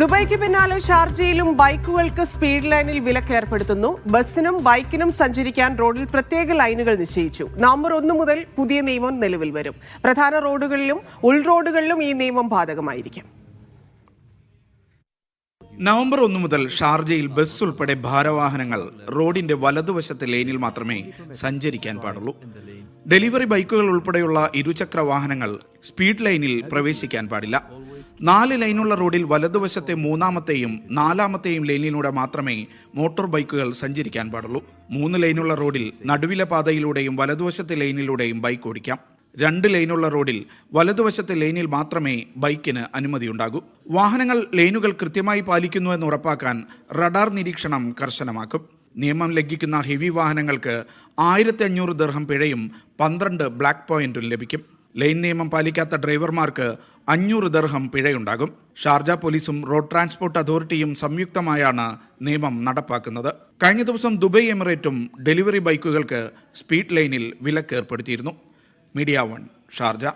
ദുബായ്ക്ക് പിന്നാലെ ഷാർജയിലും ബൈക്കുകൾക്ക് സ്പീഡ് ലൈനിൽ വിലക്ക് ഏർപ്പെടുത്തുന്നു. ബസ്സിനും ബൈക്കിനും സഞ്ചരിക്കാൻ റോഡിൽ പ്രത്യേക ലൈനുകൾ നിശ്ചയിച്ചു. നവംബർ ഒന്ന് മുതൽ പുതിയ നിയമം നിലവിൽ വരും. പ്രധാന റോഡുകളിലും ഉൾറോഡുകളിലും ഈ നിയമം ബാധകമായിരിക്കും. നവംബർ ഒന്ന് മുതൽ ഷാർജയിൽ ബസ് ഉൾപ്പെടെ ഭാരവാഹനങ്ങൾ റോഡിന്റെ വലതുവശത്തെ ലൈനിൽ മാത്രമേ സഞ്ചരിക്കാൻ പാടുള്ളൂ. ഡെലിവറി ബൈക്കുകൾ ഉൾപ്പെടെയുള്ള ഇരുചക്ര വാഹനങ്ങൾ സ്പീഡ് ലൈനിൽ പ്രവേശിക്കാൻ പാടില്ല. നാല് ലൈനുള്ള റോഡിൽ വലതുവശത്തെ മൂന്നാമത്തെയും നാലാമത്തെയും ലൈനിലൂടെ മാത്രമേ മോട്ടോർ ബൈക്കുകൾ സഞ്ചരിക്കാൻ പാടുള്ളൂ. മൂന്ന് ലൈനുള്ള റോഡിൽ നടുവിലെ പാതയിലൂടെയും വലതുവശത്തെ ലൈനിലൂടെയും ബൈക്ക് ഓടിക്കാം. രണ്ട് ലൈനുള്ള റോഡിൽ വലതുവശത്തെ ലൈനിൽ മാത്രമേ ബൈക്കിന് അനുമതിയുണ്ടാകൂ. വാഹനങ്ങൾ ലൈനുകൾ കൃത്യമായി പാലിക്കുന്നുവെന്ന് ഉറപ്പാക്കാൻ റഡാർ നിരീക്ഷണം കർശനമാക്കും. നിയമം ലംഘിക്കുന്ന ഹെവി വാഹനങ്ങൾക്ക് ആയിരത്തി അഞ്ഞൂറ് ദർഹം പിഴയും പന്ത്രണ്ട് ബ്ലാക്ക് പോയിന്റും ലഭിക്കും. ലൈൻ നിയമം പാലിക്കാത്ത ഡ്രൈവർമാർക്ക് അഞ്ഞൂറ് ദർഹം പിഴയുണ്ടാകും. ഷാർജ പോലീസും റോഡ് ട്രാൻസ്പോർട്ട് അതോറിറ്റിയും സംയുക്തമായാണ് നിയമം നടപ്പാക്കുന്നത്. കഴിഞ്ഞ ദിവസം ദുബൈ എമിറേറ്റും ഡെലിവറി ബൈക്കുകൾക്ക് സ്പീഡ് ലൈനിൽ വിലക്ക് ഏർപ്പെടുത്തിയിരുന്നു മീഡിയ വൺ ഷാർജ.